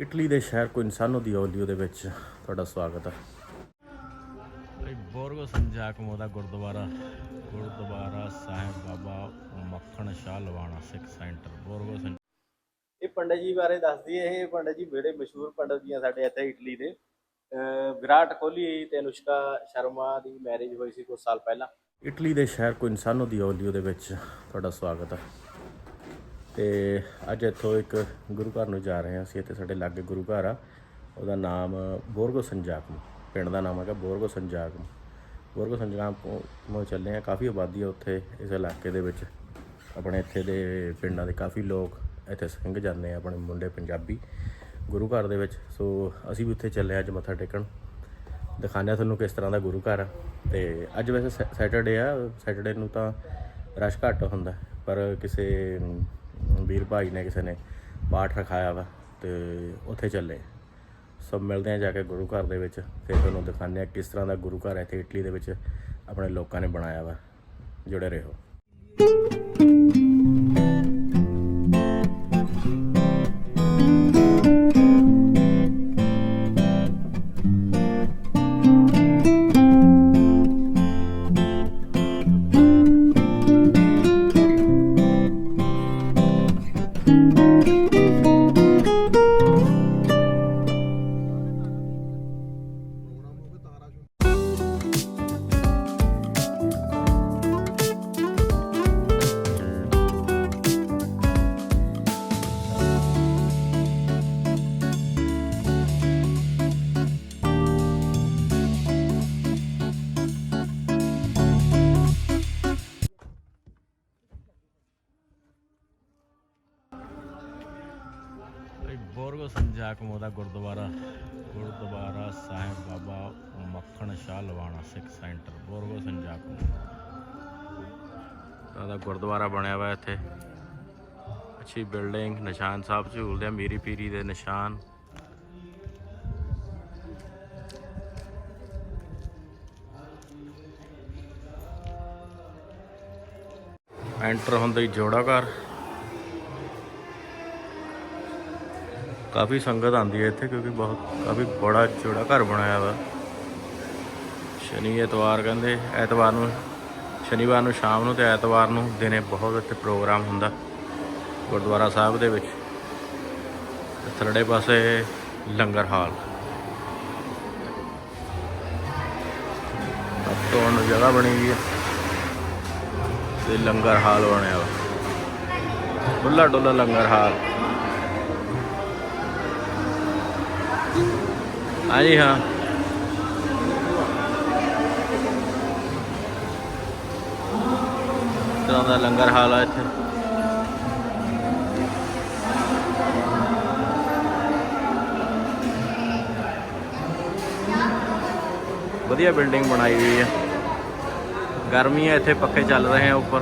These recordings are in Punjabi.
ਇਟਲੀ ਦੇ ਸ਼ਹਿਰ ਕੋਇਨਸਾਨੋ ਦੀ ਓਲੀਓ ਦੇ ਵਿੱਚ ਤੁਹਾਡਾ ਸਵਾਗਤ ਹੈ। ਭਾਈ ਬੋਰਗੋ ਸੰਜਾਕਮੋ ਦਾ ਗੁਰਦੁਆਰਾ ਗੁਰਦੁਆਰਾ ਸਾਹਿਬ ਬਾਬਾ ਮੱਖਣ ਸ਼ਾਹ ਲਵਾਣਾ ਸਿੱਖ ਸੈਂਟਰ ਬੋਰਗੋ ਇਹ ਪੰਡਤ ਜੀ ਬਾਰੇ ਦੱਸਦੀ ਹੈ ਇਹ ਪੰਡਤ ਜੀ ਬੜੇ ਮਸ਼ਹੂਰ ਪੰਡਤ ਜੀ ਆ ਸਾਡੇ ਇੱਥੇ ਇਟਲੀ ਦੇ। ਵਿਰਾਟ ਕੋਹਲੀ ਤੇ ਅਨੁਸ਼ਕਾ ਸ਼ਰਮਾ ਦੀ ਮੈਰਿਜ ਹੋਈ ਸੀ ਕੁਝ ਸਾਲ ਪਹਿਲਾਂ। ਇਟਲੀ ਦੇ ਸ਼ਹਿਰ ਕੋਇਨਸਾਨੋ ਦੀ ਓਲੀਓ ਦੇ ਵਿੱਚ ਤੁਹਾਡਾ ਸਵਾਗਤ ਹੈ। ਤੇ ਅੱਜ ਇੱਥੋਂ ਇੱਕ ਗੁਰੂ ਘਰ ਨੂੰ ਜਾ ਰਹੇ ਹਾਂ ਅਸੀਂ, ਇੱਥੇ ਸਾਡੇ ਲਾਗੇ ਗੁਰੂ ਘਰ ਆ। ਉਹਦਾ ਨਾਮ ਬੋਰਗੋ ਸੰਜਾਕਮ, ਪਿੰਡ ਦਾ ਨਾਮ ਹੈਗਾ ਬੋਰਗੋ ਸੰਜਾਕਮ। ਬੋਰਗੋ ਸੰਜਾਕਮ ਨੂੰ ਚੱਲੇ ਆ ਕਾਫੀ ਆਬਾਦੀ ਆ ਉੱਥੇ ਇਸ ਇਲਾਕੇ ਦੇ ਵਿੱਚ। ਆਪਣੇ ਇੱਥੇ ਦੇ ਪਿੰਡਾਂ ਦੇ ਕਾਫੀ ਲੋਕ ਇੱਥੇ ਸਿੰਘ ਜਾਂਦੇ ਆ, ਆਪਣੇ ਮੁੰਡੇ ਪੰਜਾਬੀ ਗੁਰੂ ਘਰ ਦੇ ਵਿੱਚ। ਸੋ ਅਸੀਂ ਵੀ ਉੱਥੇ ਚੱਲੇ ਆ ਅੱਜ ਮੱਥਾ ਟੇਕਣ। ਦਿਖਾਉਂਦੇ ਹਾਂ ਤੁਹਾਨੂੰ ਕਿਸ ਤਰ੍ਹਾਂ ਦਾ ਗੁਰੂ ਘਰ ਆ। ਤੇ ਅੱਜ ਵੈਸੇ ਸੈ- ਸੈਟਰਡੇ ਆ, ਸੈਟਰਡੇ ਨੂੰ ਤਾਂ ਰਸ਼ ਘੱਟ ਹੁੰਦਾ, ਪਰ ਕਿਸੇ ਵੀਰ ਭਾਈ ਨੇ ਕਿਸੇ ਨੇ ਪਾਠ ਰਖਾਇਆ ਵਾ ਤੇ ਉੱਥੇ ਚੱਲੇ। ਸਭ ਮਿਲਦੇ ਆ ਜਾ ਕੇ ਗੁਰੂ ਘਰ ਦੇ ਵਿੱਚ, ਫਿਰ ਤੁਹਾਨੂੰ ਦਿਖਾਉਂਦੇ ਆ ਕਿਸ ਤਰ੍ਹਾਂ ਦਾ ਗੁਰੂ ਘਰ ਇੱਥੇ, ਇਟਲੀ ਦੇ ਵਿੱਚ ਆਪਣੇ ਲੋਕਾਂ ਨੇ ਬਣਾਇਆ ਵਾ, ਜੁੜੇ ਰਹੋ। ਭਾਈ ਬੋਰਗੋ ਸੰਜਾਕਮੋ ਦਾ Gurdwara Gurdwara Sahib Baba Makhan Shah Lubana Sikh centre, Borgo San Giacomo ਦਾ। ਗੁਰਦੁਆਰਾ ਬਣਿਆ ਹੋਇਆ ਇੱਥੇ। ਅੱਛੀ ਬਿਲਡਿੰਗ, ਨਿਸ਼ਾਨ ਸਾਹਿਬ ਝੂਲਦੇ ਆ, ਮੀਰੀ ਪੀਰੀ ਦੇ ਨਿਸ਼ਾਨ। ਐਂਟਰ ਹੁੰਦਾ ਹੀ ਜੋੜਾ ਘਰ। ਕਾਫੀ ਸੰਗਤ ਆਂਦੀ ਹੈ ਇੱਥੇ ਕਿਉਂਕਿ ਬਹੁਤ, ਕਾਫੀ ਬੜਾ ਜੋੜਾ ਘਰ ਬਣਾਇਆ ਵਾ। ਸ਼ਨੀ ਐਤਵਾਰ ਕਹਿੰਦੇ, ਐਤਵਾਰ ਨੂੰ, ਸ਼ਨੀਵਾਰ ਨੂੰ ਸ਼ਾਮ ਨੂੰ ਤੇ ਐਤਵਾਰ ਨੂੰ ਦਿਨੇ ਬਹੁਤ ਇੱਥੇ ਪ੍ਰੋਗਰਾਮ ਹੁੰਦਾ ਗੁਰਦੁਆਰਾ ਸਾਹਿਬ ਦੇ ਵਿੱਚ। ਤੇ ਪਾਸੇ ਲੰਗਰ ਹਾਲ। ਤੋਂ ਜਗ੍ਹਾ ਬਣੀ ਹੋਈ ਹੈ ਤੇ ਲੰਗਰ ਹਾਲ ਬਣਿਆ ਵਾ। ਡੁੱਲਾ ਡੁੱਲਾ ਲੰਗਰ ਹਾਲ। ਹਾਂਜੀ, ਹਾਂ। ਤਰ੍ਹਾਂ ਦਾ ਲੰਗਰ ਹਾਲ ਆ ਇੱਥੇ? ਵਧੀਆ ਬਿਲਡਿੰਗ ਬਣਾਈ ਹੋਈ ਹੈ ਗਰਮੀ ਹੈ ਇੱਥੇ ਪੱਖੇ ਚੱਲ ਰਹੇ ਆ ਉੱਪਰ।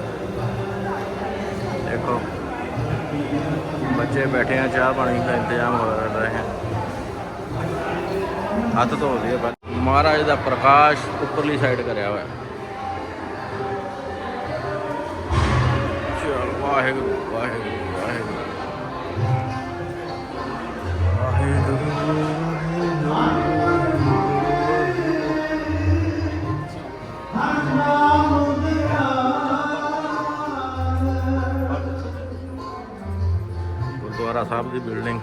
ਦੇਖੋ। ਬੱਚੇ ਬੈਠੇ ਆ, ਚਾਹ ਪਾਣੀ ਦਾ ਇੰਤਜ਼ਾਮ ਹੋ ਰਿਹਾ ਹੈ ਹੱਥ ਧੋਦੇ ਆ ਮਹਾਰਾਜ ਦਾ ਪ੍ਰਕਾਸ਼ ਉੱਪਰਲੀ ਸਾਈਡ ਕਰਿਆ ਹੋਇਆ। ਚਲ, ਵਾਹਿਗੁਰੂ ਵਾਹਿਗੁਰੂ ਵਾਹਿਗੁਰੂ। ਗੁਰਦੁਆਰਾ ਸਾਹਿਬ ਦੀ ਬਿਲਡਿੰਗ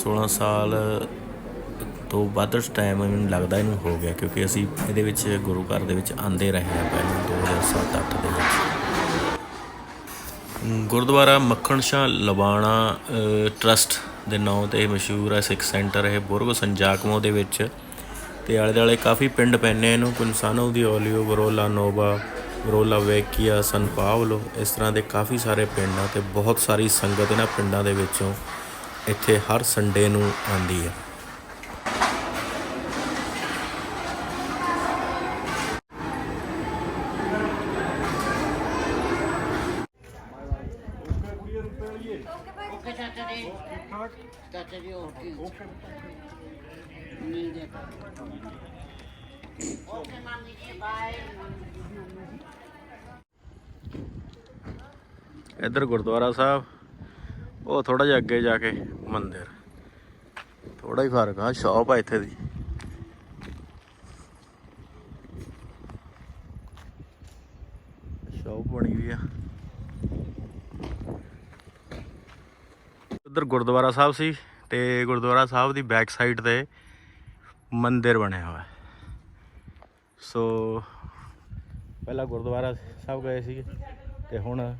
16 ਸਾਲ ਤੋਂ ਵੱਧ ਟਾਈਮ ਮੈਨੂੰ ਲੱਗਦਾ ਇਹਨੂੰ ਹੋ ਗਿਆ ਕਿਉਂਕਿ ਅਸੀਂ ਇਹਦੇ ਵਿੱਚ ਗੁਰੂ ਘਰ ਦੇ ਵਿੱਚ ਆਂਦੇ ਰਹੇ ਹਾਂ ਪਹਿਲਾਂ 2007-8 ਦੇ ਵਿੱਚ। ਗੁਰਦੁਆਰਾ ਮੱਖਣ ਸ਼ਾਹ ਲਵਾਣਾ ਅ, ਟਰਸਟ ਦੇ ਨਾਂ ਤੇ ਮਸ਼ਹੂਰ ਹੈ ਸਿੱਖ ਸੈਂਟਰ ਇਹ ਬੁਰਗ ਸੰਜਾਕਮੋ ਦੇ ਵਿੱਚ। ਤੇ ਆਲੇ ਦੁਆਲੇ ਕਾਫੀ ਪਿੰਡ ਪੈਨੇ ਇਹਨੂੰ ਕੁਨਸਾਨੋ ਦੀ ਓਲੀਓ ਬਰੋਲਾ ਨੋਵਾ ਬਰੋਲਾ ਵੇਕੀਆ ਸਨ ਪਾਵਲੋ ਇਸ ਤਰ੍ਹਾਂ ਦੇ ਕਾਫੀ ਸਾਰੇ ਪਿੰਡ ਆ ਤੇ ਬਹੁਤ ਸਾਰੀ ਸੰਗਤ ਇਹਨਾਂ ਪਿੰਡਾਂ ਦੇ ਵਿੱਚੋਂ ਇੱਥੇ ਹਰ ਸੰਡੇ ਨੂੰ ਆਉਂਦੀ ਹੈ। ਓਕੇ ਚਾਚਾ ਜੀ ਚਾਚਾ ਜੀ ਓਕੇ ਓਕੇ ਨੀਂਦ ਓਕੇ ਮਾਮੀ ਜੀ ਬਾਏ ਇੱਧਰ ਗੁਰਦੁਆਰਾ ਸਾਹਿਬ। ਉਹ ਥੋੜਾ ਜਿਹਾ ਅੱਗੇ ਜਾ ਕੇ ਮੰਦਿਰ। ਥੋੜਾ ਹੀ ਫ਼ਰਕ ਆ, ਸ਼ਾਪ ਆ ਇੱਥੇ ਦੀ। ਸ਼ਾਪ ਬਣੀ ਹੋਈ ਆ। ਉੱਧਰ ਗੁਰਦੁਆਰਾ ਸਾਹਿਬ ਸੀ ਤੇ ਗੁਰਦੁਆਰਾ ਸਾਹਿਬ ਦੀ ਬੈਕ ਸਾਈਡ ਤੇ ਮੰਦਿਰ ਬਣਿਆ ਹੋਇਆ। ਸੋ ਪਹਿਲਾਂ ਗੁਰਦੁਆਰਾ ਸਾਹਿਬ ਗਏ ਸੀਗੇ ਤੇ ਹੁਣ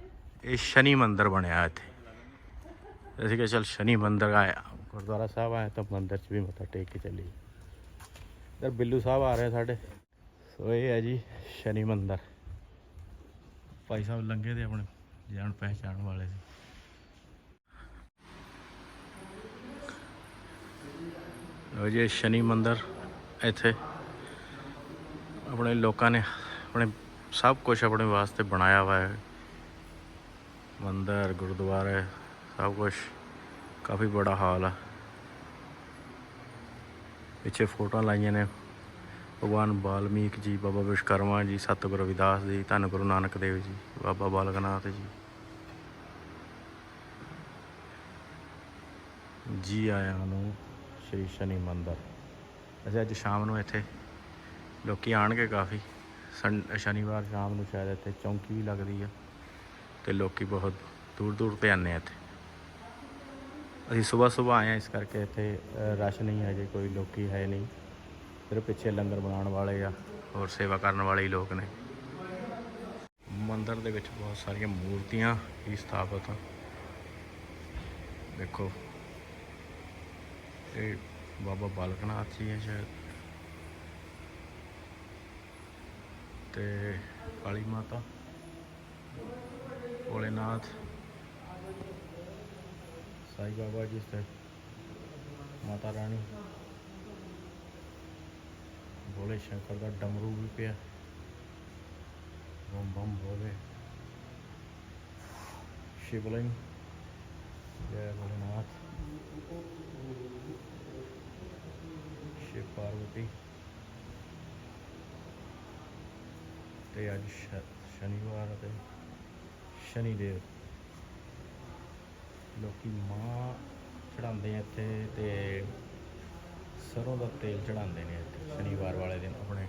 ਇਹ ਸ਼ਨੀ ਮੰਦਿਰ ਬਣਿਆ ਇੱਥੇ। ਅਸੀਂ ਕਿਹਾ ਚਲ ਸ਼ਨੀ ਮੰਦਿਰ ਆਇਆ। ਗੁਰਦੁਆਰਾ ਸਾਹਿਬ ਆਇਆ ਤਾਂ ਮੰਦਿਰ 'ਚ ਵੀ ਮੱਥਾ ਟੇਕ ਕੇ ਚੱਲੀ ਇਧਰ ਬਿੱਲੂ ਸਾਹਿਬ ਆ ਰਹੇ ਸਾਡੇ। ਸੋ ਇਹ ਹੈ ਜੀ ਸ਼ਨੀ ਮੰਦਰ। ਭਾਈ ਸਾਹਿਬ ਲੰਗੇ ਦੇ ਆਪਣੇ, ਜਾਣ ਪਹਿਚਾਣ ਵਾਲੇ ਸੀ। ਲੋ ਜੀ ਸ਼ਨੀ ਮੰਦਰ ਇੱਥੇ। ਆਪਣੇ ਲੋਕਾਂ ਨੇ ਆਪਣੇ ਸਭ ਕੁਝ ਆਪਣੇ ਵਾਸਤੇ ਬਣਾਇਆ ਹੋਇਆ ਹੈ। ਮੰਦਿਰ, ਗੁਰਦੁਆਰੇ ਸਭ ਕੁਝ ਕਾਫੀ ਬੜਾ ਹਾਲ ਆ। ਪਿੱਛੇ ਫੋਟੋਆਂ ਲਾਈਆਂ ਨੇ। ਭਗਵਾਨ ਬਾਲਮੀਕ ਜੀ, ਬਾਬਾ ਵਿਸ਼ਕਰਮਾ ਜੀ, ਸਤਿਗੁਰੂ ਰਵਿਦਾਸ ਜੀ, ਧੰਨ ਗੁਰੂ ਨਾਨਕ ਦੇਵ ਜੀ, ਬਾਬਾ ਬਾਲਕ ਨਾਥ ਜੀ। ਜੀ ਆਇਆਂ ਨੂੰ ਸ਼੍ਰੀ ਸ਼ਨੀ ਮੰਦਰ। ਅਸੀਂ ਅੱਜ ਸ਼ਾਮ ਨੂੰ ਇੱਥੇ ਲੋਕੀ ਆਣਗੇ ਕਾਫੀ। ਸੰ, ਸ਼ਨੀਵਾਰ ਸ਼ਾਮ ਨੂੰ ਸ਼ਾਇਦ ਇੱਥੇ ਚੌਂਕੀ ਵੀ ਲੱਗਦੀ ਆ ਤੇ ਲੋਕੀ ਬਹੁਤ ਦੂਰ ਦੂਰ ਤੇ ਆਉਂਦੇ ਆ ਇੱਥੇ। ਅਸੀਂ ਸਵੇਰ ਸਵੇਰ ਆਏ ਆ ਇਸ ਕਰਕੇ ਇੱਥੇ ਰਸ਼ ਨਹੀਂ ਹੈ ਜੇ, ਕੋਈ ਲੋਕੀ ਹੈ ਨਹੀਂ। ਸਿਰਫ ਪਿੱਛੇ ਲੰਗਰ ਬਣਾਉਣ ਵਾਲੇ ਆ ਹੋਰ ਸੇਵਾ ਕਰਨ ਵਾਲੇ ਹੀ ਲੋਕ ਨੇ। ਮੰਦਰ ਦੇ ਵਿੱਚ ਬਹੁਤ ਸਾਰੀਆਂ ਮੂਰਤੀਆਂ ਹੀ ਸਥਾਪਿਤ ਆ। ਦੇਖੋ, ਇਹ ਬਾਬਾ ਬਾਲਕ ਨਾਥ ਜੀ ਹੈ ਸ਼ਾਇਦ। ਤੇ ਕਾਲੀ ਮਾਤਾ, ਭੋਲੇਨਾਥ। ਸਾਈ ਬਾਬਾ ਜੀ ਤੇ ਮਾਤਾ ਰਾਣੀ। ਭੋਲੇ ਸ਼ੰਕਰ ਦਾ ਡਮਰੂ ਵੀ ਪਿਆ। ਬੰਮ ਬੰਮ ਭੋਲੇ ਸ਼ਿਵਲਿੰਗ। ਜੈ ਭੋਲੇਨਾਥ ਸ਼ਿਵ ਪਾਰਵਤੀ। ਤੇ ਅੱਜ ਸ਼ਨੀਵਾਰ ਅਤੇ ਸ਼ਨੀ ਦੇਵ ਲੋਕੀ ਮਾਂ ਚੜਾਉਂਦੇ ਆ ਇੱਥੇ ਤੇ ਸਰੋਂ ਦਾ ਤੇਲ ਚੜਾਉਂਦੇ ਨੇ ਇੱਥੇ, ਸ਼ਨੀਵਾਰ ਵਾਲੇ ਦਿਨ ਆਪਣੇ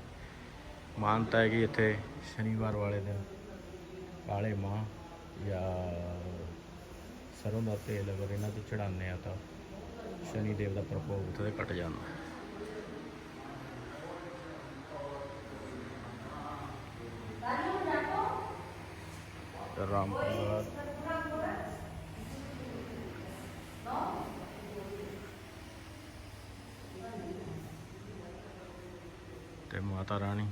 ਮਾਨਤਾ ਹੈ ਕਿ ਇੱਥੇ, ਸ਼ਨੀਵਾਰ ਵਾਲੇ ਦਿਨ ਕਾਲੇ ਮਾਂ ਜਾਂ ਸਰੋਂ ਦਾ ਤੇਲ ਅਗਰ ਇਹਨਾਂ ਤੇ ਚੜਾਉਂਦੇ ਆ ਤਾਂ ਸ਼ਨੀ ਦੇਵ ਦਾ ਪ੍ਰਕੋਪ ਉੱਥੇ ਘਟ ਜਾਂਦਾ ਹੈ। ਰਾਮ ਪ੍ਰਸਾਦ ਤੇ ਮਾਤਾ ਰਾਣੀ।